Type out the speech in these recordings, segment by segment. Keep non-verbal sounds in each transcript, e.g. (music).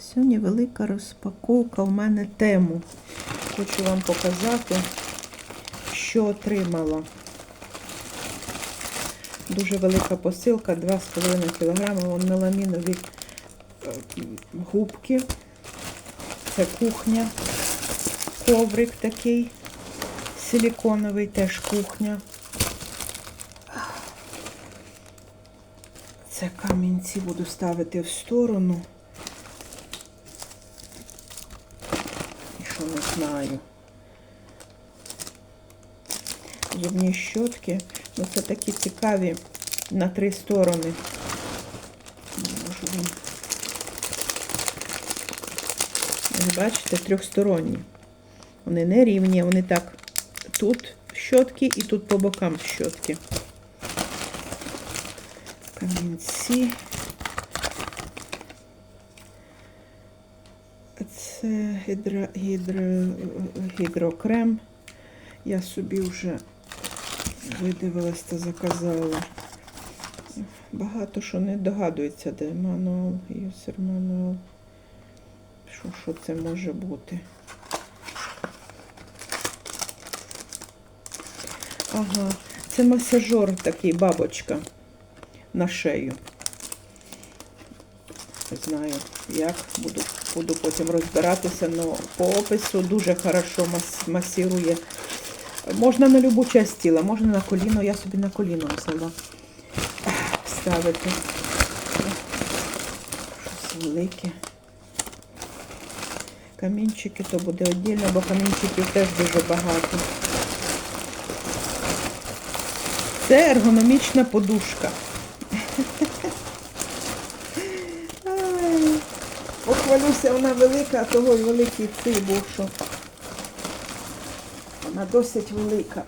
Сьогодні велика розпаковка в мене тему. Хочу вам показати, що отримала. Дуже велика посилка, 2,5 кг. Меламінові е, губки. Це кухня. Коврик такий силіконовий, теж кухня. Це камінці буду ставити в сторону. Що не знаю. Зубні щотки. Ну це такі цікаві на три сторони. Можу. Ви бачите, трьохсторонні. Вони не рівні, вони так. Тут щотки і тут по бокам щотки. Камінці. Це гідро, гідро, гідрокрем. Я собі вже видивилась та заказала. Багато що не догадується, де мануал, юсер мануал. Що, що це може бути? Ага, це масажер такий, бабочка на шею. Не знаю, як буду, буду потім розбиратися, але по опису дуже хорошо мас, масирує. Можна на любу часть тіла, можна на коліно, я собі на коліно взяла ставити. Щось велике. Камінчики то буде віддільно, бо камінчиків теж дуже багато. Це ергономічна подушка. Похвалюся, вона велика, а того й великий цей був, що вона досить велика.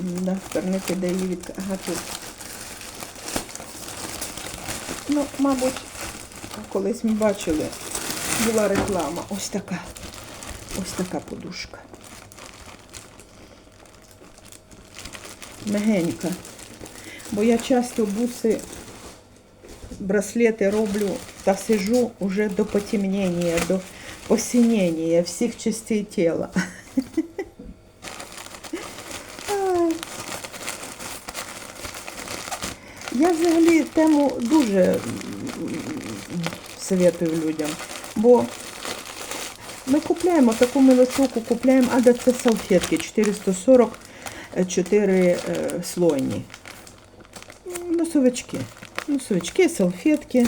Да, тернити, де її від... Ага. Ну, мабуть, колись ми бачили, була реклама. Ось така. Ось така подушка. Мегенька. Бо я часто буси, браслети роблю та сижу уже до потемнення, до посинення всіх частей тіла. (laughs) Я взагалі тему дуже советую людям, бо ми купляємо таку милосоку, купляємо, а де це салфетки 444 е, слойні. Носовички. Носовички, салфетки.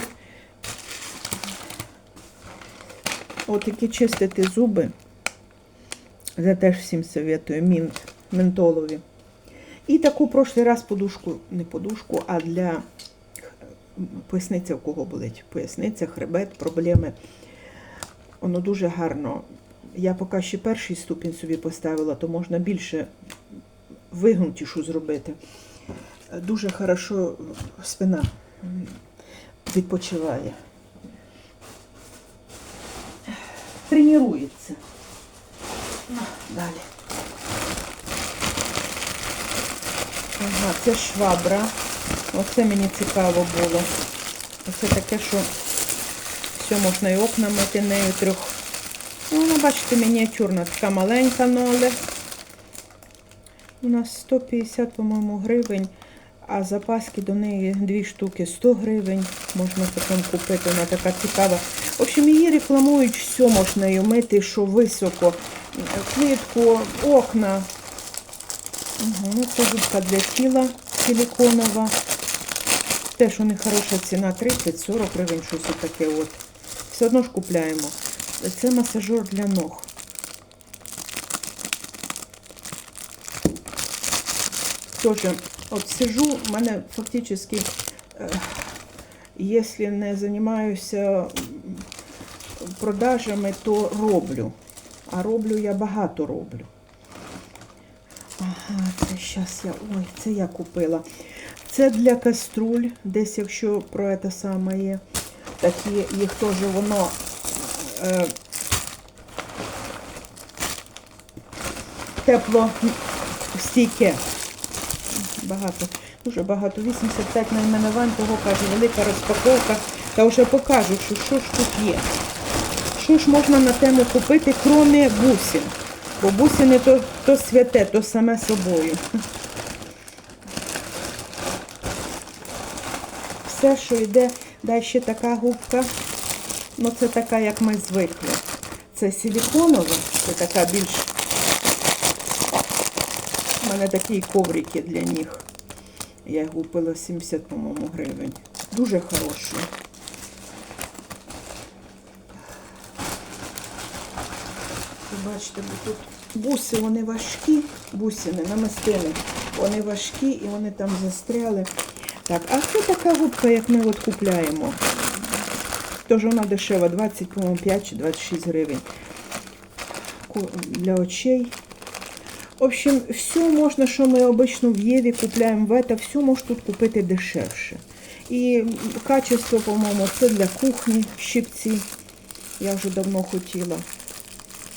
От які чистити зуби. Я теж всім советую. Мінт, ментолові. І таку прошлий раз подушку, не подушку, а для поясниця, у кого болить. Поясниця, хребет, проблеми. Воно дуже гарно. Я поки ще перший ступінь собі поставила, то можна більше вигнутішу зробити. Дуже хорошо спина відпочиває. Тренується. Далі. Ага, це швабра. Оце мені цікаво було. Оце таке, що все можна і окна мити нею трьох. Ну, вона, бачите, мініатюрна, така маленька ноля. У нас 150, по-моєму, гривень, а запаски до неї дві штуки 100 гривень. Можна потім купити, вона така цікава. В общем, її рекламують, все можна її мити, що високо. Плитку, окна. Угу, ну це губка для тіла силиконова. Теж у них хороша ціна 30-40 гривень, щось таке от. Все одно ж купляємо. Це масажер для ног. Тоже, от сижу, в мене фактично, е, якщо не займаюся продажами, то роблю. А роблю я багато роблю. Ага, це зараз я. Ой, це я купила. Це для каструль, десь якщо про це саме є. Такі їх теж воно е, тепло стійке. Багато, дуже багато. 85 найменувань, того каже, велика розпаковка. Та вже покажу, що, що ж тут є. Що ж можна на тему купити, крім бусин? Бо бусини то, то святе, то саме собою. Все, що йде, далі така губка. Ну, це така, як ми звикли. Це силіконова, це така більш. У мене такі коврики для ніг. Я їх купила 70, по-моєму, гривень. Дуже хороші. Бачите, бо тут буси, вони важкі, бусини, намистини. Вони важкі і вони там застряли. Так, а це така губка, як ми от купляємо. Тож вона дешева, 20, по-моєму, 5 чи 26 гривень. Для очей. В общем, все можна, що ми обично в Єві купляємо в ета, все можна тут купити дешевше. І качество, по-моєму, це для кухні, щипці. Я вже давно хотіла.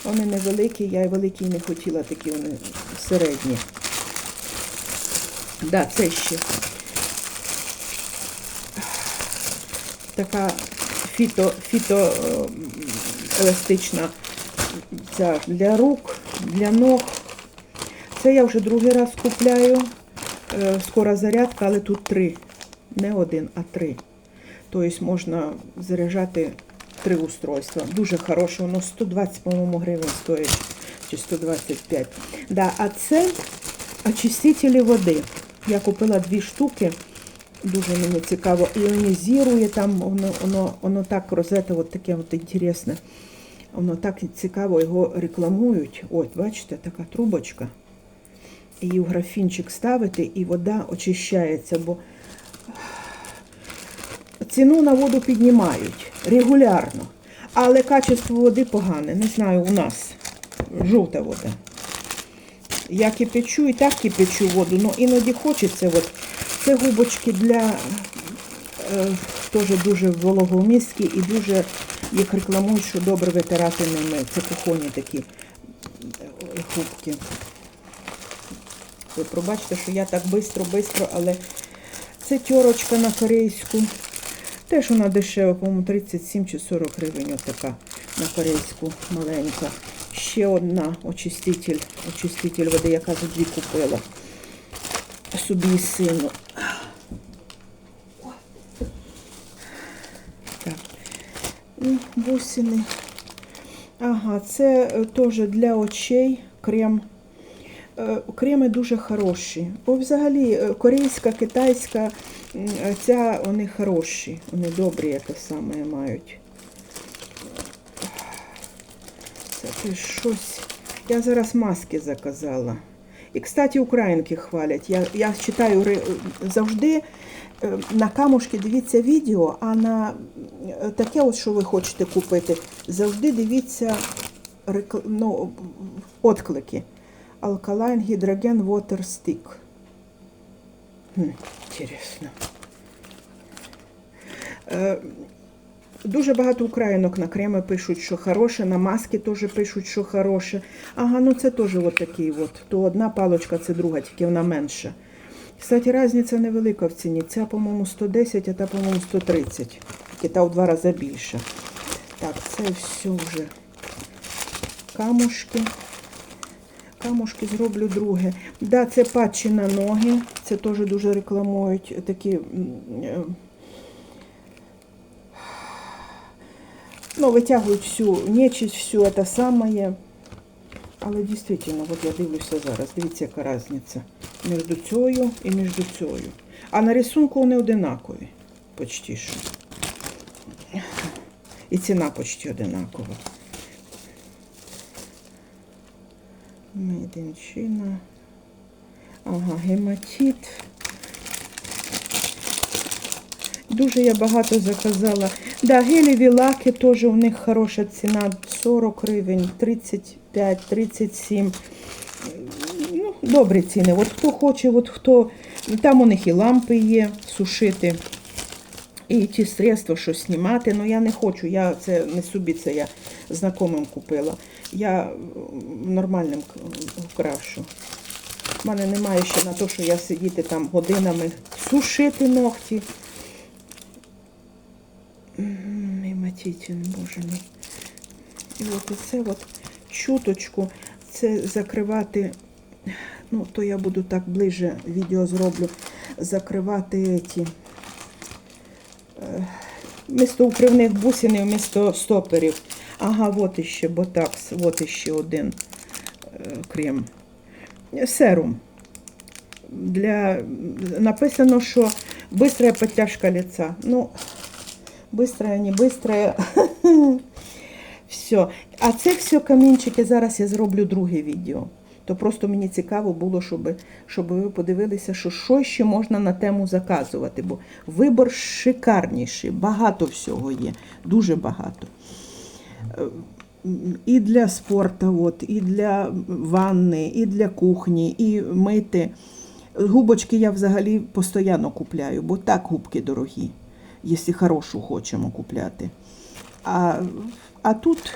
Вони невеликі, я і великі не хотіла, такі вони середні. Да, це ще така фіто, фіто е, ця для рук, для ног. Це я вже другий раз купляю. Е, Скора зарядка, але тут три. Не один, а три. Тобто можна заряджати три устройства. Дуже хороше, воно 120, по-моєму, гривень стоїть. Чи 125. Да, а це очистителі води. Я купила дві штуки. Дуже мені цікаво. Іонізує там, воно, воно, воно так розета, от таке от інтересне. Воно так цікаво його рекламують. От, бачите, така трубочка. Її в графінчик ставити, і вода очищається, бо ціну на воду піднімають регулярно. Але качество води погане. Не знаю, у нас жовта вода. Я кипячу і так кипячу воду, але іноді хочеться. От. Це губочки для е, теж дуже вологомісткі і дуже їх рекламують, що добре витирати ними. Це кухонні такі е, губки. Ви пробачте, що я так швидко-швидко, але це тьорочка на корейську. Теж вона дешева, по-моєму, 37 чи 40 гривень отака на корейську маленька. Ще одна очиститель, очиститель води, яка за дві купила собі сину. Так. І бусини. Ага, це е, теж для очей крем. Е, Креми дуже хороші. Бо взагалі е, корейська, китайська, ця вони хороші, вони добрі, яке саме мають. Це ти щось. Я зараз маски заказала. І, кстати, українки хвалять. Я, я читаю завжди на камушки дивіться відео, а на е, таке, от, що ви хочете купити, завжди дивіться ну, отклики. Alkaline Hydrogen Water Stick. Хм. Е, Дуже багато українок на креми пишуть, що хороше, на маски теж пишуть, що хороше. Ага, ну це теж от такий от. То одна палочка, це друга, тільки вона менша. Кстати, різниця невелика в ціні. Ця, по-моєму, 110, а та, по-моєму, 130. Тільки та в два рази більша. Так, це все вже камушки. Камушки зроблю друге. Да, це патчі на ноги. Це теж дуже рекламують такі. е, Ну, витягують всю нечисть, всю це саме. Але дійсно, от я дивлюся зараз, дивіться, яка різниця між цією і між цією. А на рисунку вони одинакові, почти що. І ціна почти одинакова. China. Ага, гематит. Дуже я багато заказала. Да, гелеві лаки теж у них хороша ціна. 40 гривень, 35, 37. Добрі ціни. От хто хоче, от хто. Там у них і лампи є сушити. І ті средства, що знімати, ну я не хочу, я це не собі це я знакомим купила. Я нормальним к- крашу. У мене немає ще на те, що я сидіти там годинами сушити ногті. Мій матітін, боже мій. І от це от чуточку, це закривати, ну, то я буду так ближче відео зроблю, закривати ті. е, Вмісто укривних бусин і вмісто стоперів. Ага, от іще ботакс, от іще один е, крем. Серум. Для... Написано, що быстрая подтяжка лица. Ну, быстрая, не быстрая. (laughs) Все. А це все камінчики. Зараз я зроблю друге відео. То просто мені цікаво було, щоб, щоб ви подивилися, що, що ще можна на тему заказувати. Бо вибор шикарніший, багато всього є, дуже багато. Е, І для спорту, от, і для ванни, і для кухні, і мити. Губочки я взагалі постійно купляю, бо так губки дорогі, якщо хорошу хочемо купляти. А, а тут